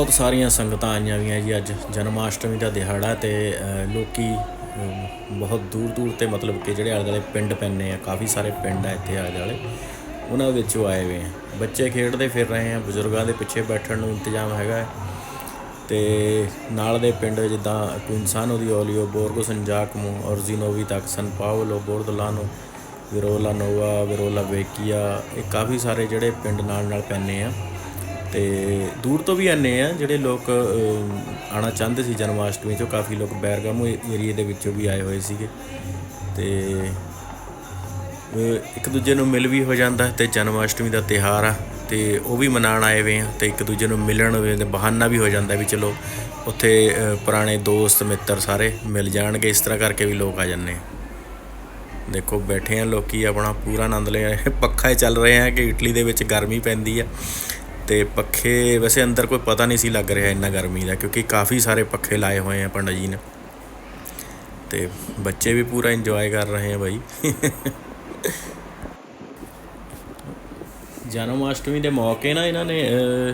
ਬਹੁਤ ਸਾਰੀਆਂ ਸੰਗਤਾਂ ਆਈਆਂ ਵੀਆਂ ਜੀ ਅੱਜ। ਜਨਮਾਸ਼ਟਮੀ ਦਾ ਦਿਹਾੜਾ ਤੇ ਅ, ਲੋਕੀ ਬਹੁਤ ਦੂਰ ਦੂਰ ਤੇ ਮਤਲਬ ਕਿ ਜਿਹੜੇ ਆਲੇ ਦੁਆਲੇ ਪਿੰਡ ਪੈਂਦੇ ਆ ਕਾਫੀ ਸਾਰੇ ਪਿੰਡ ਆ ਇੱਥੇ ਆਲੇ ਦੁਆਲੇ ਉਹਨਾਂ ਵਿੱਚੋਂ ਆਏ ਹੋਏ ਆ। ਬੱਚੇ ਖੇਡਦੇ ਫਿਰ ਰਹੇ ਆ ਬਜ਼ੁਰਗਾਂ ਦੇ ਪਿੱਛੇ ਬੈਠਣ ਨੂੰ ਇੰਤਜ਼ਾਮ ਹੈਗਾ ਹੈ। ਤੇ ਨਾਲ ਦੇ ਪਿੰਡ ਜਿੱਦਾਂ ਕੁਇਨਸਾਨੋ ਦੀ ਓਲੀਓ ਬੋਰਗੋ ਸੰਜਾਕਮੋ ਔਰਜ਼ੀਨੋਵੀ ਤੱਕ ਸਨ ਪਾਵਲੋ ਬੋਰਦਲਾਨੋ ਵਿਰੋਲਾ ਨੋਵਾ ਵਿਰੋਲਾ ਵੇਕੀਆ ਇਹ ਕਾਫੀ ਸਾਰੇ ਜਿਹੜੇ ਪਿੰਡ ਨਾਲ ਨਾਲ ਪੈਂਦੇ ਆ। ਤੇ ਦੂਰ ਤੋਂ ਵੀ ਆਨੇ ਆ ਜਿਹੜੇ ਲੋਕ ਅਹ, ਆਉਣਾ ਚਾਹੁੰਦੇ ਸੀ ਜਨਮਾਸ਼ਟਮੀ 'ਚੋਂ ਕਾਫੀ ਲੋਕ ਬੈਰਗਾਮੋ ਏਰੀਏ ਦੇ ਵਿੱਚੋਂ ਵੀ ਆਏ ਹੋਏ ਸੀਗੇ। ਤੇ ਇੱਕ ਦੂਜੇ ਨੂੰ ਮਿਲ ਵੀ ਹੋ ਜਾਂਦਾ ਤੇ ਜਨਮਾਸ਼ਟਮੀ ਦਾ ਤਿਹਾਰ ਆ ਤੇ ਉਹ ਵੀ ਮਨਾਉਣ ਆਏ ਹੋਏ ਆ ਤੇ ਇੱਕ ਦੂਜੇ ਨੂੰ ਮਿਲਣ ਵੇ ਤੇ ਬਹਾਨਾ ਵੀ ਹੋ ਜਾਂਦਾ ਵੀ ਚਲੋ ਉੱਥੇ ਪੁਰਾਣੇ ਦੋਸਤ ਮਿੱਤਰ ਸਾਰੇ ਮਿਲ ਜਾਣਗੇ ਇਸ ਤਰ੍ਹਾਂ ਕਰਕੇ ਵੀ ਲੋਕ ਆ ਜਾਂਦੇ ਦੇਖੋ ਬੈਠੇ ਆ ਲੋਕੀ ਆਪਣਾ ਪੂਰਾ ਆਨੰਦ ਲੈ ਪੱਖਾ ਹੀ ਚੱਲ ਰਹੇ ਆ ਕਿ ਇਟਲੀ ਦੇ ਵਿੱਚ ਗਰਮੀ ਪੈਂਦੀ ਆ। ਤੇ ਪੱਖੇ ਵੈਸੇ ਅੰਦਰ ਕੋਈ ਪਤਾ ਨਹੀਂ ਸੀ ਲੱਗ ਰਿਹਾ ਇੰਨਾ ਗਰਮੀ ਦਾ, ਕਿਉਂਕਿ ਕਾਫੀ ਸਾਰੇ ਪੱਖੇ ਲਾਏ ਹੋਏ ਆ ਪੰਡਤ ਜੀ ਨੇ। ਤੇ ਬੱਚੇ ਵੀ ਪੂਰਾ ਇੰਜੋਏ ਕਰ ਰਹੇ ਆ ਬਾਈ। ਜਨਮ ਅਸ਼ਟਮੀ ਦੇ ਮੌਕੇ ਨਾ ਇਹਨਾਂ ਨੇ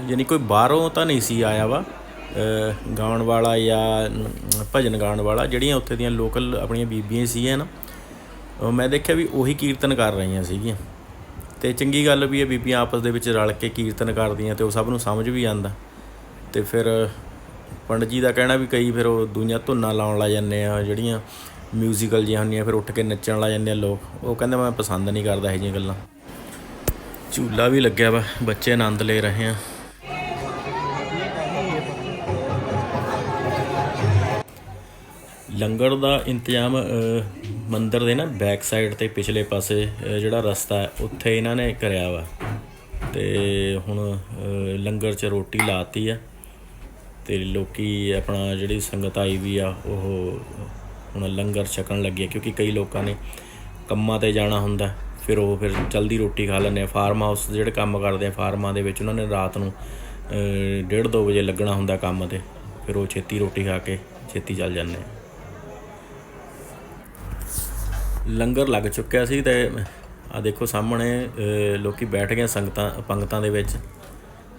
ਯਾਨੀ ਕੋਈ ਬਾਹਰੋਂ ਤਾਂ ਨਹੀਂ ਸੀ ਆਇਆ ਵਾ। ਗਾਉਣ ਵਾਲਾ ਜਾਂ ਭਜਨ ਗਾਉਣ ਵਾਲਾ ਜਿਹੜੀਆਂ ਉੱਥੇ ਦੀਆਂ ਲੋਕਲ ਆਪਣੀਆਂ ਬੀਬੀਆਂ ਸੀ ਹੈ ਨਾ ਮੈਂ ਦੇਖਿਆ ਵੀ ਉਹੀ ਕੀਰਤਨ ਕਰ ਰਹੀਆਂ ਸੀਗੀਆਂ। ਤੇ ਚੰਗੀ ਗੱਲ ਵੀ ਇਹ ਬੀਬੀਆਂ ਆਪਸ ਦੇ ਵਿੱਚ ਰਲ ਕੇ ਕੀਰਤਨ ਕਰਦੀਆਂ ਤੇ ਉਹ ਸਭ ਨੂੰ ਸਮਝ ਵੀ ਆਂਦਾ ਤੇ ਫਿਰ ਪੰਡਤ ਜੀ ਦਾ ਕਹਿਣਾ ਵੀ ਕਈ ਫਿਰ ਉਹ ਦੂਈਆਂ ਧੁਨਾਂ ਲਾਉਣ ਲੱਗ ਜਾਂਦੇ ਆ, ਜਿਹੜੀਆਂ ਮਿਊਜ਼ੀਕਲ ਜਿਹੀਆਂ ਹੁੰਦੀਆਂ, ਫਿਰ ਉੱਠ ਕੇ ਨੱਚਣ ਲੱਗ ਜਾਂਦੇ ਆ ਲੋਕ। ਉਹ ਕਹਿੰਦੇ ਮੈਂ ਪਸੰਦ ਨਹੀਂ ਕਰਦਾ ਇਹ ਜਿਹੀਆਂ ਗੱਲਾਂ। ਝੂਲਾ ਵੀ ਲੱਗਿਆ ਵਾ, ਬੱਚੇ ਆਨੰਦ ਲੈ ਰਹੇ ਆ। ਲੰਗਰ ਦਾ ਇੰਤਜ਼ਾਮ ਮੰਦਰ ਦੇ ਨਾ ਬੈਕ ਸਾਈਡ ਤੇ ਪਿਛਲੇ ਪਾਸੇ ਜਿਹੜਾ ਰਸਤਾ ਹੈ, ਉੱਥੇ ਇਹਨਾਂ ਨੇ ਕਰਿਆ ਵਾ। ਤੇ ਹੁਣ ਲੰਗਰ 'ਚ ਰੋਟੀ ਲਾਤੀ ਆ। ਤੇ ਲੋਕੀ ਆਪਣਾ ਜਿਹੜੀ ਸੰਗਤ ਆਈ ਵੀ ਆ, ਉਹ ਹੁਣ ਲੰਗਰ ਛਕਣ ਲੱਗੇ ਕਿਉਂਕਿ ਕਈ ਲੋਕਾਂ ਨੇ ਕੰਮਾਂ ਤੇ ਜਾਣਾ ਹੁੰਦਾ। ਫਿਰ ਉਹ ਫਿਰ ਜਲਦੀ ਰੋਟੀ ਖਾ ਲੈਂਦੇ ਆ। ਫਾਰਮ ਹਾਊਸ ਜਿਹੜੇ ਕੰਮ ਕਰਦੇ ਆ, ਫਾਰਮਾਂ ਦੇ ਵਿੱਚ ਉਹਨਾਂ ਨੇ ਰਾਤ ਨੂੰ 1:30 ਵਜੇ ਲੱਗਣਾ ਹੁੰਦਾ ਕੰਮ ਤੇ। ਫਿਰ ਉਹ ਛੇਤੀ ਰੋਟੀ ਖਾ ਕੇ ਛੇਤੀ ਚੱਲ ਜਾਂਦੇ ਆ। ਲੰਗਰ ਲੱਗ ਚੁੱਕਿਆ ਸੀ ਤੇ ਆ ਦੇਖੋ ਸਾਹਮਣੇ ਅ, ਲੋਕੀ ਬੈਠ ਗਏ ਸੰਗਤਾਂ ਪੰਗਤਾਂ ਦੇ ਵਿੱਚ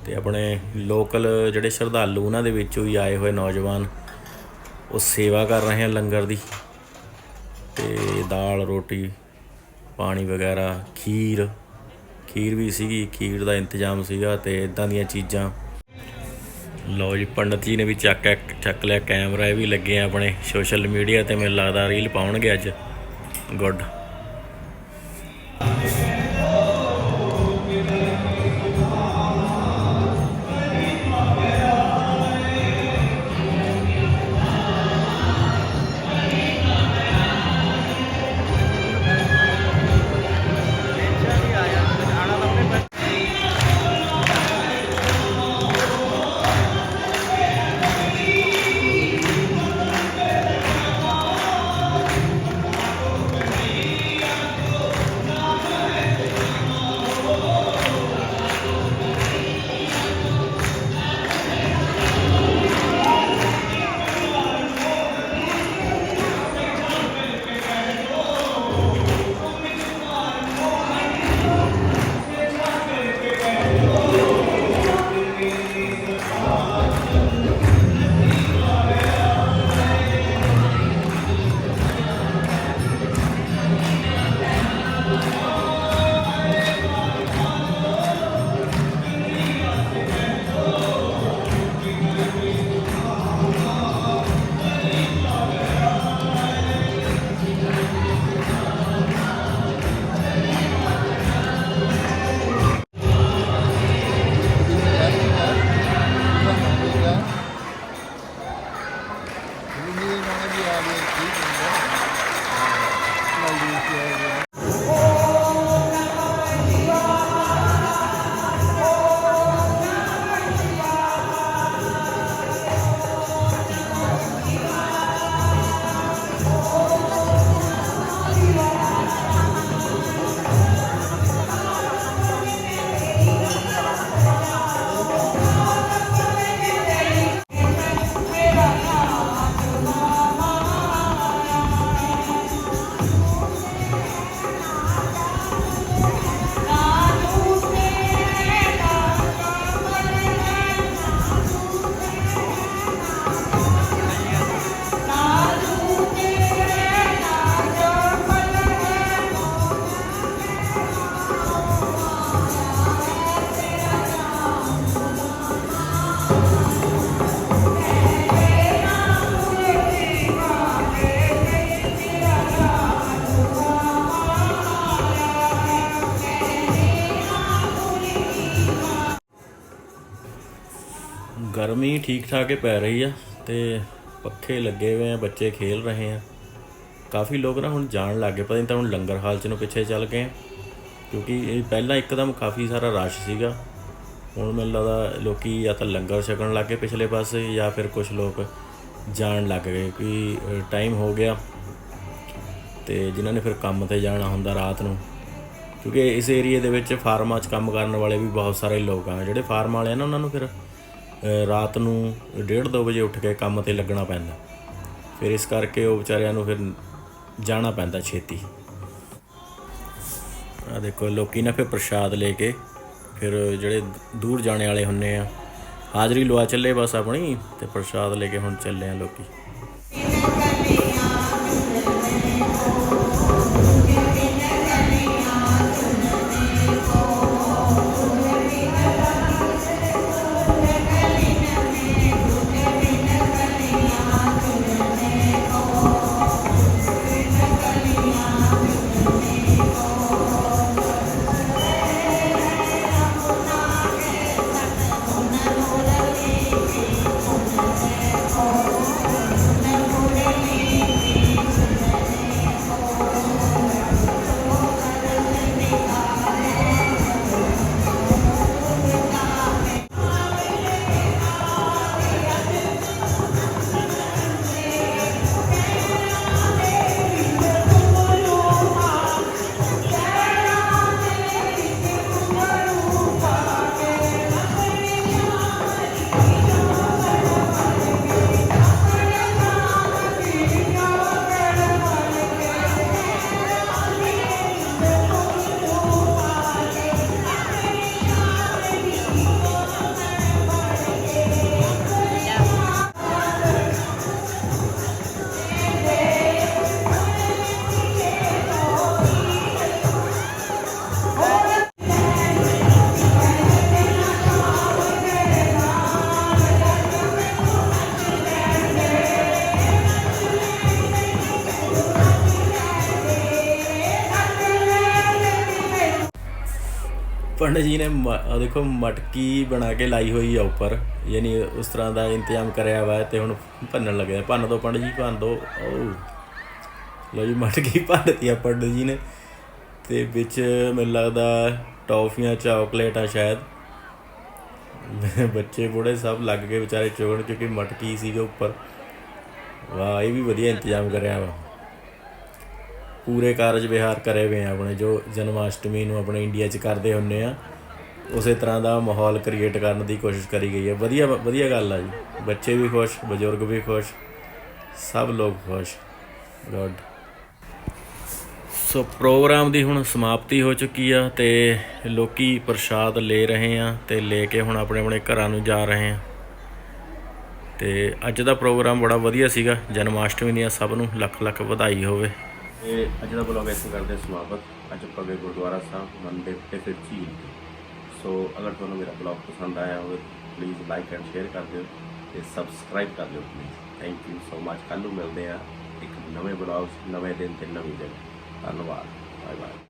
ਤੇ ਆਪਣੇ ਲੋਕਲ ਜਿਹੜੇ ਸ਼ਰਧਾਲੂ ਉਹਨਾਂ ਦੇ ਵਿੱਚੋਂ ਹੀ ਆਏ ਹੋਏ ਨੌਜਵਾਨ। ਉਹ ਸੇਵਾ ਕਰ ਰਹੇ ਆ ਲੰਗਰ ਦੀ ਤੇ ਦਾਲ ਰੋਟੀ ਪਾਣੀ ਵਗੈਰਾ ਖੀਰ ਖੀਰ ਵੀ ਸੀਗੀ ਖੀਰ ਦਾ ਇੰਤਜ਼ਾਮ ਸੀਗਾ ਤੇ ਇਦਾਂ ਦੀਆਂ ਚੀਜ਼ਾਂ। ਲਓ ਜੀ ਪੰਡਤ ਜੀ ਨੇ ਵੀ ਚੱਕ ਚੱਕ ਲਿਆ ਕੈਮਰਾ ਇਹ ਵੀ ਲੱਗੇ ਆ ਆਪਣੇ ਸੋਸ਼ਲ ਮੀਡੀਆ ਤੇ ਮੈਨੂੰ ਲੱਗਦਾ ਰੀਲ ਪਾਉਣਗੇ ਅੱਜ। ਗੁੱਡ ਗਰਮੀ ਠੀਕ ਠਾਕ ਹੀ ਪੈ ਰਹੀ ਆ ਤੇ ਪੱਖੇ ਲੱਗੇ ਹੋਏ ਆ, ਬੱਚੇ ਖੇਲ ਰਹੇ ਆ। ਕਾਫੀ ਲੋਕ ਨਾ ਹੁਣ ਜਾਣ ਲੱਗੇ ਪਤਾ ਨਹੀਂ ਤਾਂ ਹੁਣ ਲੰਗਰ ਹਾਲ ਚ ਨੂੰ ਪਿੱਛੇ ਚੱਲ ਗਏ ਕਿਉਂਕਿ ਇਹ ਪਹਿਲਾਂ ਇੱਕਦਮ ਕਾਫੀ ਸਾਰਾ ਰਸ਼ ਸੀਗਾ। ਹੁਣ ਮੈਨੂੰ ਲੱਗਦਾ ਲੋਕੀ ਜਾਂ ਤਾਂ ਲੰਗਰ ਛਕਣ ਲੱਗੇ ਪਿਛਲੇ ਪਾਸੇ ਜਾਂ ਫਿਰ ਕੁਝ ਲੋਕ ਜਾਣ ਲੱਗ ਗਏ, ਕਿ ਟਾਈਮ ਹੋ ਗਿਆ। ਤੇ ਜਿਨ੍ਹਾਂ ਨੇ ਫਿਰ ਕੰਮ ਤੇ ਜਾਣਾ ਹੁੰਦਾ ਰਾਤ ਨੂੰ। ਕਿਉਂਕਿ ਇਸ ਏਰੀਏ ਦੇ ਵਿੱਚ ਫਾਰਮਾਂ 'ਚ ਕੰਮ ਕਰਨ ਵਾਲੇ ਵੀ ਬਹੁਤ ਸਾਰੇ ਲੋਕ ਆ। ਜਿਹੜੇ ਫਾਰਮ ਵਾਲੇ ਆ ਨਾ ਉਹਨਾਂ ਨੂੰ ਫਿਰ ਰਾਤ ਨੂੰ 1:30 ਵਜੇ ਉੱਠ ਕੇ ਕੰਮ ਤੇ ਲੱਗਣਾ ਪੈਂਦਾ। ਫਿਰ ਇਸ ਕਰਕੇ ਉਹ ਵਿਚਾਰਿਆਂ ਨੂੰ ਫਿਰ ਜਾਣਾ ਪੈਂਦਾ ਛੇਤੀ। ਆ ਦੇਖੋ, ਲੋਕੀ ਨਾ ਫਿਰ ਪ੍ਰਸ਼ਾਦ ਲੈ ਕੇ ਫਿਰ ਜਿਹੜੇ ਦੂਰ ਜਾਣੇ ਵਾਲੇ ਹੁੰਨੇ ਆ, ਹਾਜ਼ਰੀ ਲਵਾ ਚੱਲੇ ਬਸ ਆਪਣੀ ਤੇ ਪ੍ਰਸ਼ਾਦ ਲੈ ਕੇ ਹੁਣ ਚੱਲੇ ਆ ਲੋਕੀ। ਪੰਡਤ ਜੀ ਨੇ ਮ- ਦੇਖੋ ਮਟਕੀ ਬਣਾ ਕੇ ਲਾਈ ਹੋਈ ਆ ਉੱਪਰ, ਯਾਨੀ ਉਸ ਤਰ੍ਹਾਂ ਦਾ ਇੰਤਜ਼ਾਮ ਕਰਿਆ ਵਾ ਤੇ ਹੁਣ ਭੰਨਣ ਲੱਗੇ ਭੰਨ ਦੋ ਪੰਡ ਜੀ, ਭੰਨ ਦੋ। ਲੋ ਜੀ, ਮਟਕੀ ਭੰਨਤੀ ਆ ਪੰਡਤ ਜੀ ਨੇ। ਤੇ ਵਿੱਚ ਮੈਨੂੰ ਲੱਗਦਾ ਟੌਫੀਆਂ, ਚਾਕਲੇਟਾਂ ਸ਼ਾਇਦ। ਬੱਚੇ ਬੁੜੇ ਸਭ ਲੱਗ ਗਏ ਵਿਚਾਰੇ ਚੋਣ ਕਿਉਂਕਿ ਮਟਕੀ ਸੀਗੇ ਉੱਪਰ। ਵਾਹ, ਇਹ ਵੀ ਵਧੀਆ ਇੰਤਜ਼ਾਮ ਕਰਿਆ ਵਾ। ਪੂਰੇ ਕਾਰਜ ਵਿਹਾਰ ਕਰੇ ਹੋਏ ਆ ਆਪਣੇ, ਜੋ ਜਨਮਾਸ਼ਟਮੀ ਨੂੰ ਆਪਣੇ ਇੰਡੀਆ 'ਚ ਕਰਦੇ ਹੁੰਨੇ ਆ, ਉਸੇ ਤਰ੍ਹਾਂ ਦਾ ਮਾਹੌਲ ਕ੍ਰੀਏਟ ਕਰਨ ਦੀ ਕੋਸ਼ਿਸ਼ ਕਰੀ ਗਈ ਹੈ ਵਧੀਆ ਵਧੀਆ ਗੱਲ ਆ ਜੀ। ਬੱਚੇ ਵੀ ਖੁਸ਼, ਬਜ਼ੁਰਗ ਵੀ ਖੁਸ਼, ਸਭ ਲੋਕ ਖੁਸ਼। ਗੋਡ ਸੋ ਪ੍ਰੋਗਰਾਮ ਦੀ ਹੁਣ ਸਮਾਪਤੀ ਹੋ ਚੁੱਕੀ ਆ ਤੇ ਲੋਕੀ ਪ੍ਰਸ਼ਾਦ ਲੈ ਰਹੇ ਆ ਤੇ ਲੈ ਕੇ ਹੁਣ ਆਪਣੇ ਆਪਣੇ ਘਰਾਂ ਨੂੰ ਜਾ ਰਹੇ ਆ। ਤੇ ਅੱਜ ਦਾ ਪ੍ਰੋਗਰਾਮ ਬੜਾ ਵਧੀਆ ਸੀਗਾ। ਜਨਮਾਸ਼ਟਮੀ ਦੀਆਂ ਸਭ ਨੂੰ ਲੱਖ ਲੱਖ ਵਧਾਈ ਹੋਵੇ। ਤੇ ਅੱਜ ਦਾ ਬਲੌਗ ਇੱਥੇ ਕਰਦੇ ਸਮਾਪਤ। ਅੱਜ ਆਪਾਂ ਗੁਰਦੁਆਰਾ ਸਾਹਿਬ, ਮੰਦਿਰ ਤੇ ਫਿਰ ਝੀਲ ਸੋ ਅਗਰ ਤੁਹਾਨੂੰ ਮੇਰਾ ਬਲੌਗ ਪਸੰਦ ਆਇਆ ਹੋਵੇ ਪਲੀਜ਼ ਲਾਈਕ ਐਂਡ ਸ਼ੇਅਰ ਕਰ ਦਿਓ ਤੇ ਸਬਸਕ੍ਰਾਈਬ ਕਰ ਦਿਓ please thank you so much ਕੱਲ੍ਹ ਨੂੰ ਮਿਲਦੇ ਆ ਇੱਕ ਨਵੇਂ ਬਲੌਗ ਨਵੇਂ ਦਿਨ ਤੇ ਨਵੀਂ ਜਗ੍ਹਾ। ਧੰਨਵਾਦ। Bye bye